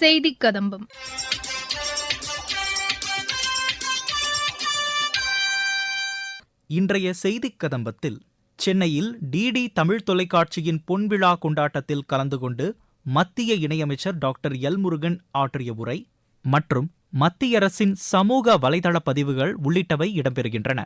செய்தி கதம்பம் இன்றைய செய்திக் கதம்பத்தில் சென்னையில் டிடி தமிழ் தொலைக்காட்சியின் பொன்விழா கொண்டாட்டத்தில் கலந்து கொண்டு மத்திய இணையமைச்சர் டாக்டர் எல் முருகன் ஆற்றிய உரை மற்றும் மத்திய அரசின் சமூக வலைதள பதிவுகள் உள்ளிட்டவை இடம்பெறுகின்றன.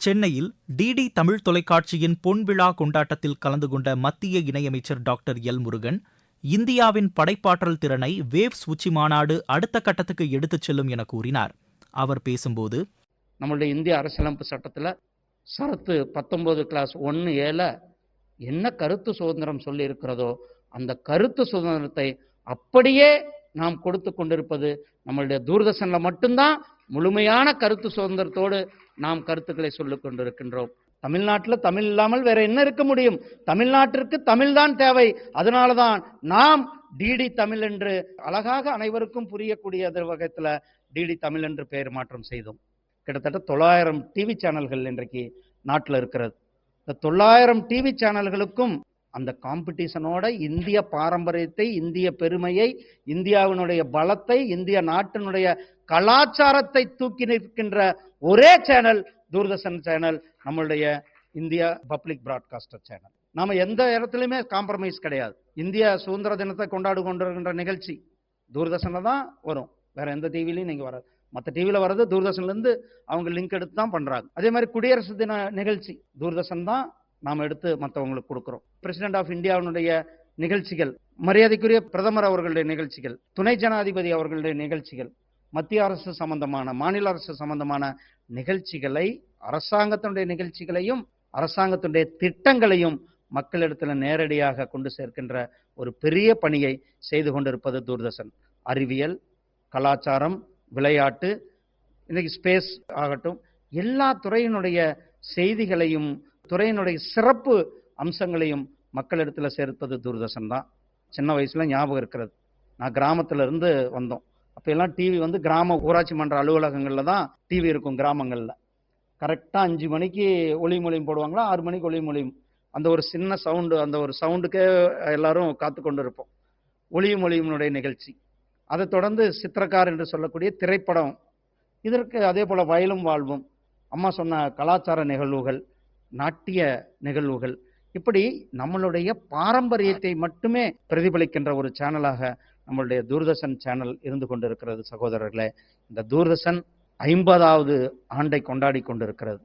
சென்னையில் டிடி தமிழ் தொலைக்காட்சியின் பொன்விழா கொண்டாட்டத்தில் கலந்து கொண்ட மத்திய இணையமைச்சர் டாக்டர் எல் முருகன் இந்தியாவின் படைப்பாற்றல் திறனை வேவ்ஸ் உச்சி மாநாடு அடுத்த கட்டத்துக்கு எடுத்துச் செல்லும் என கூறினார். அவர் பேசும்போது நம்மளுடைய இந்திய அரசியலமைப்பு சட்டத்தில் சரத்து பத்தொன்பது கிளாஸ் ஒன்று ஏழை என்ன கருத்து சுதந்திரம் சொல்லி இருக்கிறதோ அந்த கருத்து சுதந்திரத்தை அப்படியே நாம் கொடுத்து கொண்டிருப்பது நம்மளுடைய தூர்தர்ஷனில் மட்டும்தான் முழுமையான கருத்து சுதந்திரத்தோடு நாம் கருத்துக்களை சொல்லிக் கொண்டிருக்கின்றோம். தமிழ்நாட்டில் தமிழ் இல்லாமல் வேற என்ன இருக்க முடியும்? தமிழ்நாட்டிற்கு தமிழ்தான் தேவை. அதனால தான் நாம் டிடி தமிழ் என்று அழகாக அனைவருக்கும் புரியக்கூடிய வகத்தில் டிடி தமிழ் என்று பெயர் மாற்றம் செய்தோம். கிட்டத்தட்ட தொள்ளாயிரம் டிவி சேனல்கள் இன்றைக்கு நாட்டில் இருக்கிறது. இந்த தொள்ளாயிரம் டிவி சேனல்களுக்கும் அந்த காம்படிஷனோட இந்திய பாரம்பரியத்தை இந்திய பெருமையை இந்தியாவினுடைய பலத்தை இந்திய நாட்டினுடைய கலாச்சாரத்தை தூக்கி நிற்கின்ற ஒரே சேனல் தூர்தர்ஷன் சேனல் நம்மளுடைய இந்தியா பப்ளிக் பிராட்காஸ்டர் சேனல். நம்ம எந்த இடத்துலையுமே காம்ப்ரமைஸ் கிடையாது. இந்திய சுதந்திர தினத்தை கொண்டாடு கொண்டிருக்கின்ற நிகழ்ச்சி தூர்தர்ஷனில் தான் வரும். வேற எந்த டிவிலையும் நீங்கள் வராது. மற்ற டிவியில் வர்றது தூர்தர்ஷன்லேருந்து அவங்க லிங்க் எடுத்து தான் பண்ணுறாங்க அதே மாதிரி குடியரசு தின நிகழ்ச்சி தூர்தர்ஷன் தான் நாம் எடுத்து மற்றவங்களுக்கு கொடுக்குறோம். பிரசிடென்ட் ஆஃப் இந்தியாவினுடைய நிகழ்ச்சிகள் மரியாதைக்குரிய பிரதமர் அவர்களுடைய நிகழ்ச்சிகள் துணை ஜனாதிபதி அவர்களுடைய நிகழ்ச்சிகள் மத்திய அரசு சம்பந்தமான மாநில அரசு சம்பந்தமான நிகழ்ச்சிகளை அரசாங்கத்தினுடைய நிகழ்ச்சிகளையும் அரசாங்கத்தினுடைய திட்டங்களையும் மக்களிடத்தில் நேரடியாக கொண்டு சேர்க்கின்ற ஒரு பெரிய பணியை செய்து கொண்டிருப்பது தூர்தர்ஷன். அறிவியல் கலாச்சாரம் விளையாட்டு இன்னைக்கு ஸ்பேஸ் ஆகட்டும் எல்லா துறையினுடைய செய்திகளையும் துறையினுடைய சிறப்பு அம்சங்களையும் மக்களிடத்தில் சேர்ப்பது தூர்தர்ஷன் தான். சின்ன வயசுல ஞாபகம் இருக்கிறது. நான் கிராமத்துல இருந்து வந்தோம். அப்ப எல்லாம் டிவி வந்து கிராம ஊராட்சி மன்ற அலுவலகங்கள்ல தான் டிவி இருக்கும் கிராமங்கள்ல. கரெக்டாக அஞ்சு மணிக்கு ஒளி மொழியும் போடுவாங்களா? ஆறு மணிக்கு ஒளி மொழியும் அந்த ஒரு சின்ன சவுண்டு அந்த ஒரு சவுண்டுக்கே எல்லாரும் காத்து கொண்டு இருப்போம் ஒளியும் ஒளியினுடைய நிகழ்ச்சி. அதை தொடர்ந்து சித்திரக்கார் என்று சொல்லக்கூடிய திரைப்படம். இதற்கு அதே போல் வயலும் வாழ்வும். அம்மா சொன்ன கலாச்சார நிகழ்வுகள் நாட்டிய நிகழ்வுகள். இப்படி நம்மளுடைய பாரம்பரியத்தை மட்டுமே பிரதிபலிக்கின்ற ஒரு சேனலாக நம்மளுடைய தூர்தர்ஷன் சேனல் இருந்து கொண்டிருக்கிறது சகோதரர்களே இந்த தூர்தர்ஷன் ஐம்பதாவது ஆண்டை கொண்டாடி கொண்டிருக்கிறது.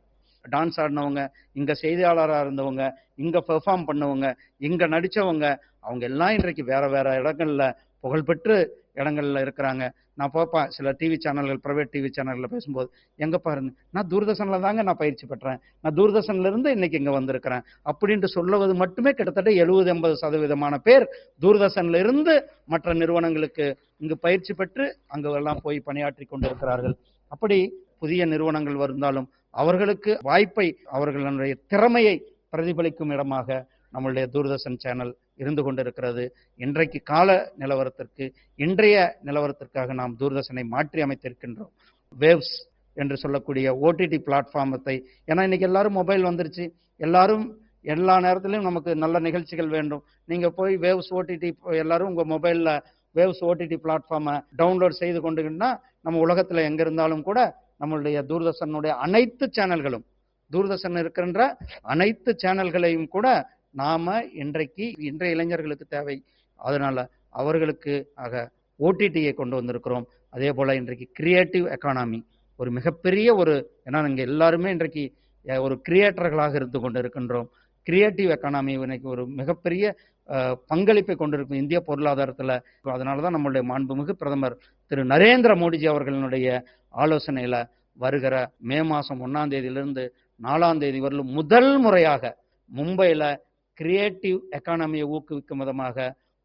டான்ஸ் ஆடினவங்க இங்கே செய்தியாளராக இருந்தவங்க இங்கே பெர்ஃபார்ம் பண்ணவங்க இங்கே நடித்தவங்க அவங்க எல்லாம் இன்றைக்கு வேற வேற இடங்கள்ல புகழ்பெற்று இடங்களில் இருக்கிறாங்க. நான் பார்ப்பேன் சில டிவி சேனல்கள் ப்ரைவேட் டிவி சேனலில் பேசும்போது எங்கே பாருங்க நான் தூர்தர்ஷனில் தாங்க நான் பயிற்சி பெற்றேன். நான் தூர்தர்ஷன்லேருந்து இன்னைக்கு இங்கே வந்திருக்கிறேன். அப்படின்ட்டு சொல்லுவது மட்டுமே கிட்டத்தட்ட எழுபது எண்பது சதவீதமான பேர் தூர்தர்ஷன்லேருந்து மற்ற நிறுவனங்களுக்கு இங்கு பயிற்சி பெற்று அங்கெல்லாம் போய் பணியாற்றி கொண்டிருக்கிறார்கள். அப்படி புதிய நிறுவனங்கள் வந்தாலும் அவர்களுக்கு வாய்ப்பை அவர்களுடைய திறமையை பிரதிபலிக்கும் இடமாக நம்மளுடைய தூர்தர்ஷன் சேனல் இருந்து கொண்டிருக்கிறது. இன்றைக்கு கால நிலவரத்திற்கு இன்றைய நிலவரத்திற்காக நாம் தூர்தர்ஷனை மாற்றி அமைத்திருக்கின்றோம். வேவ்ஸ் என்று சொல்லக்கூடிய ஓடிடி பிளாட்ஃபார்மத்தை. ஏன்னா இன்னைக்கு எல்லாரும் மொபைல் வந்துருச்சு. எல்லாரும் எல்லா நேரத்திலையும் நமக்கு நல்ல நிகழ்ச்சிகள் வேண்டும். நீங்கள் போய் வேவ்ஸ் ஓடிடி எல்லாரும் உங்கள் மொபைலில் வேவ்ஸ் ஓடிடி பிளாட்ஃபார்மை டவுன்லோட் செய்து கொண்டுகிட்டா நம்ம உலகத்தில் எங்கே இருந்தாலும் கூட நம்மளுடைய தூர்தர்ஷனுடைய அனைத்து சேனல்களும் தூர்தர்ஷன் இருக்கின்ற அனைத்து சேனல்களையும் கூட நாம இன்றைக்கு இன்றைய இளைஞர்களுக்கு தேவை. அதனால அவர்களுக்கு ஆக ஓடிடியை கொண்டு வந்திருக்கிறோம். அதே போல இன்றைக்கு கிரியேட்டிவ் எக்கானமி ஒரு மிகப்பெரிய ஒரு ஏன்னா இங்க எல்லாருமே இன்றைக்கு ஒரு கிரியேட்டர்களாக இருந்து கொண்டு இருக்கின்றோம் கிரியேட்டிவ் எக்கானமி இன்னைக்கு ஒரு மிகப்பெரிய பங்களிப்பை கொண்டிருக்கும் இந்திய பொருளாதாரத்தில். அதனால தான் நம்மளுடைய மாண்புமிகு பிரதமர் திரு நரேந்திர மோடிஜி அவர்களினுடைய ஆலோசனையில் வருகிற மே மாதம் ஒன்றாம் தேதியிலிருந்து நாலாம் தேதி வரலும் முதல் முறையாக மும்பையில் கிரியேட்டிவ் எக்கானமியை ஊக்குவிக்கும் விதமாக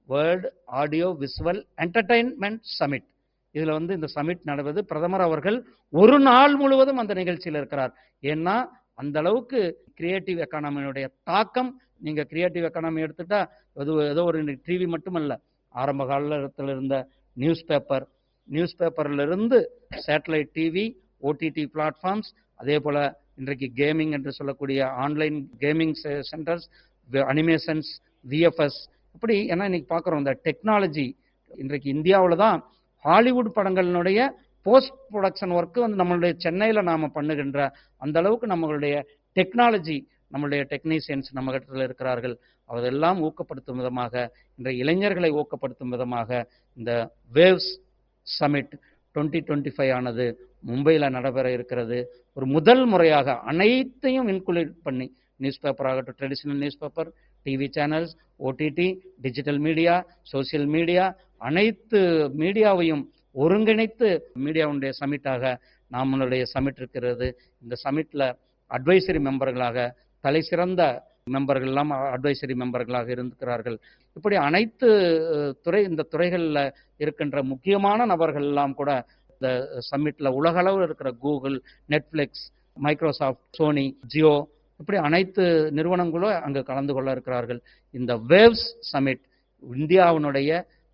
world audio visual entertainment summit இதில் வந்து இந்த சமிட் நடவது பிரதமர் அவர்கள் ஒரு நாள் முழுவதும் அந்த நிகழ்ச்சியில் இருக்கிறார். ஏன்னா அந்த அளவுக்கு கிரியேட்டிவ் எக்கானமியுடைய தாக்கம் நீங்கள் கிரியேட்டிவ் எக்கானமி எடுத்துட்டா அது ஏதோ ஒரு டிவி மட்டுமல்ல. ஆரம்ப காலத்தில் இருந்த நியூஸ் பேப்பர் நியூஸ் பேப்பர்லேருந்து சேட்டலைட் டிவி ஓடிடி பிளாட்ஃபார்ம்ஸ் அதே போல் இன்றைக்கு கேமிங் என்று சொல்லக்கூடிய online gaming centres animations VFX இப்படி ஏன்னா இன்னைக்கு பார்க்குறோம் இந்த டெக்னாலஜி இன்றைக்கு இந்தியாவில் தான் ஹாலிவுட் படங்களினுடைய போஸ்ட் ப்ரொடக்ஷன் ஒர்க்கு வந்து நம்மளுடைய சென்னையில் நாம் பண்ணுகின்ற அந்த அளவுக்கு நம்மளுடைய டெக்னாலஜி நம்மளுடைய டெக்னீஷியன்ஸ் நம்ம இடத்துல இருக்கிறார்கள். அதெல்லாம் ஊக்கப்படுத்தும் விதமாக இன்றைய இளைஞர்களை ஊக்கப்படுத்தும் விதமாக இந்த waves summit twenty twenty five ஆனது மும்பையில் நடைபெற இருக்கிறது. ஒரு முதல் முறையாக அனைத்தையும் இன்க்ளூட் பண்ணி நியூஸ் பேப்பர் ஆகட்டும் traditional newspaper TV channels OTT digital media social media அனைத்து மீடியாவையும் ஒருங்கிணைத்து மீடியாவுடைய சமிட்டாக நம்மளுடைய சமிட் இருக்கிறது. இந்த சமிட்டில் அட்வைசரி மெம்பர்களாக தலை சிறந்த மெம்பர்கள் எல்லாம் அட்வைசரி மெம்பர்களாக இருந்துக்கிறார்கள் இப்படி அனைத்து துறை இந்த துறைகளில் இருக்கின்ற முக்கியமான நபர்கள் எல்லாம் கூட இந்த சம்மிட்டில் உலகளவில் இருக்கிற Google Netflix Microsoft Sony Jio இப்படி அனைத்து நிறுவனங்களும் அங்கு கலந்து கொள்ள இருக்கிறார்கள். இந்த வேவ்ஸ் சமிட் இந்தியாவினுடைய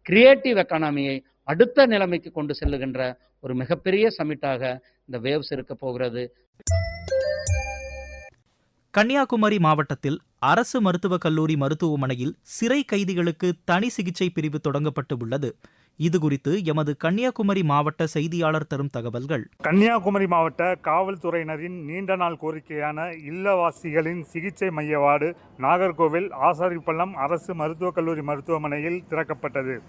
கிரியேட்டிவ் எக்கானமியை அடுத்த நிலைமைக்கு கொண்டு செல்லுகின்ற ஒரு மிகப்பெரிய சமிட்டாக இந்த வேவ்ஸ் இருக்க போகிறது. கன்னியாகுமரி மாவட்டத்தில் அரசு மருத்துவக் கல்லூரி மருத்துவமனையில் சிறை கைதிகளுக்கு தனி சிகிச்சை பிரிவு தொடங்கப்பட்டு உள்ளது. இதுகுறித்து எமது கன்னியாகுமரி மாவட்ட செய்தியாளர் தரும் தகவல்கள். கன்னியாகுமரி மாவட்ட காவல்துறையினரின் நீண்ட நாள் கோரிக்கையான இல்லவாசிகளின் சிகிச்சை மைய வார்டு நாகர்கோவில் ஆசாரிப்பள்ளம் அரசு மருத்துவக் கல்லூரி மருத்துவமனையில் திறக்கப்பட்டது.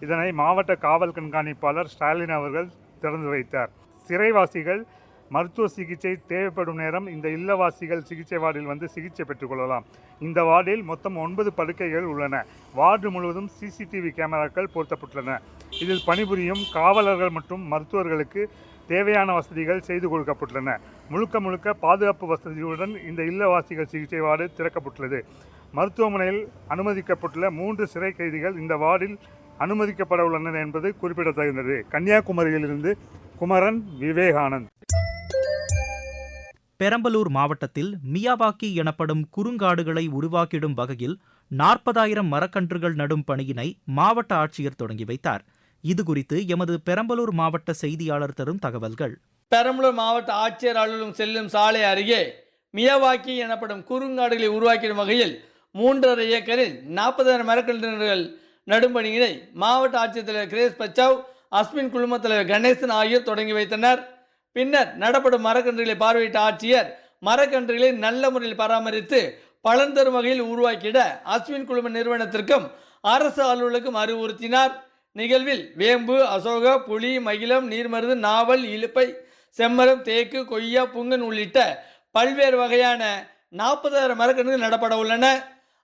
இதனை மாவட்ட காவல் கண்காணிப்பாளர் ஸ்டாலின் அவர்கள் திறந்து வைத்தார். சிறைவாசிகள் மருத்துவ சிகிச்சை தேவைப்படும் நேரம் இந்த இல்லவாசிகள் சிகிச்சை வார்டில் வந்து சிகிச்சை பெற்றுக்கொள்ளலாம். இந்த வார்டில் மொத்தம் ஒன்பது படுக்கைகள் உள்ளன. வார்டு முழுவதும் சிசிடிவி கேமராக்கள் பொருத்தப்பட்டுள்ளன. இதில் பணிபுரியும் காவலர்கள் மற்றும் மருத்துவர்களுக்கு தேவையான வசதிகள் செய்து கொடுக்கப்பட்டுள்ளன. முழுக்க முழுக்க பாதுகாப்பு வசதியுடன் இந்த இல்லவாசிகள் சிகிச்சை வார்டு திறக்கப்பட்டுள்ளது. மருத்துவமனையில் அனுமதிக்கப்பட்டுள்ள மூன்று சிறை கைதிகள் இந்த வார்டில் அனுமதிக்கப்பட உள்ளனர் என்பது குறிப்பிடத்தகுந்தது. கன்னியாகுமரியிலிருந்து குமரன் விவேகானந்த். பெரம்பலூர் மாவட்டத்தில் மியாவாக்கி எனப்படும் குறுங்காடுகளை உருவாக்கிடும் வகையில் நாற்பதாயிரம் மரக்கன்றுகள் நடும் பணியினை மாவட்ட ஆட்சியர் தொடங்கி வைத்தார். இதுகுறித்து எமது பெரம்பலூர் மாவட்ட செய்தியாளர் தரும் தகவல்கள். பெரம்பலூர் மாவட்ட ஆட்சியர் அலுவலகம் செல்லும் சாலை அருகே மியவாக்கி எனப்படும் குறுங்காடுகளை உருவாக்கிடும் வகையில் மூன்றரை ஏக்கரில் நாற்பதாயிரம் மரக்கன்றுகள் நடும் பணியினை மாவட்ட ஆட்சித்தலைவர் கிரேஸ் பச்சாவ் அஸ்மின் குழுமத் தலைவர் கணேசன் ஆகியோர் தொடங்கி வைத்தனர். பின்னர் நடப்படும் மரக்கன்றுகளை பார்வையிட்ட ஆட்சியர் மரக்கன்றுகளை நல்ல முறையில் பராமரித்து பலன் தரும் வகையில் உருவாக்கிட அஸ்வின் குழும நிறுவனத்திற்கும் அரசு அலுவலருக்கும் அறிவுறுத்தினார். நிகழ்வில் வேம்பு அசோக புலி மகிழம் நீர்மருது நாவல் இழுப்பை செம்மரம் தேக்கு கொய்யா புங்கன் உள்ளிட்ட பல்வேறு வகையான நாற்பதாயிரம் மரக்கன்றுகள் நடப்பட உள்ளன.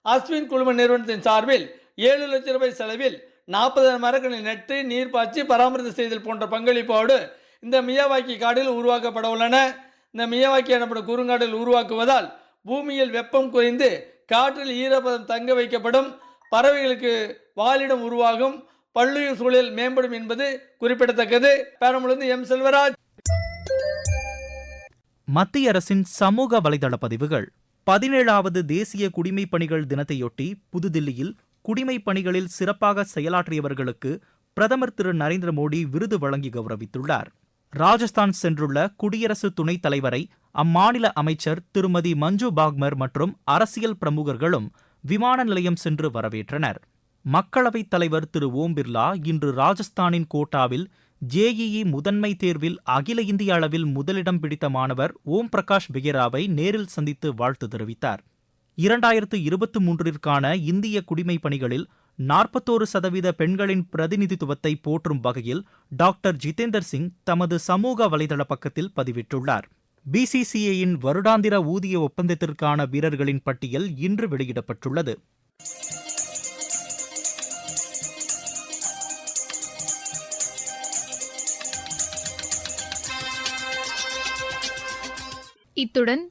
அஸ்வின் குழும நிறுவனத்தின் சார்பில் ஏழு லட்சம் ரூபாய் செலவில் நாற்பதாயிரம் மரங்களில் நட்டு நீர் பாய்ச்சி பராமரித்து செய்தல் போன்ற பங்களிப்போடு இந்த மியாவாக்கி காடில் உருவாக்கப்பட உள்ளன. இந்த மியாவாக்கி எனப்படும் குறுங்காடில் உருவாக்குவதால் பூமியில் வெப்பம் குறைந்து காற்றில் ஈரப்பதம் தங்க வைக்கப்படும். பறவைகளுக்கு வாழிடம் உருவாகும். பல்லுயிர் சூழல் மேம்படும் என்பது குறிப்பிடத்தக்கது. பெரம்பலூர்ந்து எம் செல்வராஜ். மத்திய அரசின் சமூக வலைதள பதிவுகள் பதினேழாவது தேசிய குடிமைப் பணிகள் தினத்தையொட்டி புதுதில்லியில் குடிமைப் பணிகளில் சிறப்பாக செயலாற்றியவர்களுக்கு பிரதமர் திரு நரேந்திர மோடி விருது வழங்கி கௌரவித்துள்ளார். ராஜஸ்தான் சென்றுள்ள குடியரசு துணைத் தலைவரை அம்மாநில அமைச்சர் திருமதி மஞ்சு பாக்மர் மற்றும் அரசியல் பிரமுகர்களும் விமான நிலையம் சென்று வரவேற்றனர். மக்களவைத் தலைவர் திரு ஓம் பிர்லா இன்று ராஜஸ்தானின் கோட்டாவில் ஜேஇஇ முதன்மை தேர்வில் அகில இந்திய அளவில் முதலிடம் பிடித்த மாணவர் ஓம் பிரகாஷ் பெகேராவை நேரில் சந்தித்து வாழ்த்து தெரிவித்தார். இரண்டாயிரத்து இருபத்தி மூன்றிற்கான இந்திய குடிமை பணிகளில் நாற்பத்தோரு சதவீத பெண்களின் பிரதிநிதித்துவத்தை போற்றும் வகையில் டாக்டர் ஜிதேந்தர் சிங் தமது சமூக வலைதள பக்கத்தில் பதிவிட்டுள்ளார். பிசிசிஐயின் வருடாந்திர ஊதிய ஒப்பந்தத்திற்கான வீரர்களின் பட்டியல் இன்று வெளியிடப்பட்டுள்ளது. இத்துடன்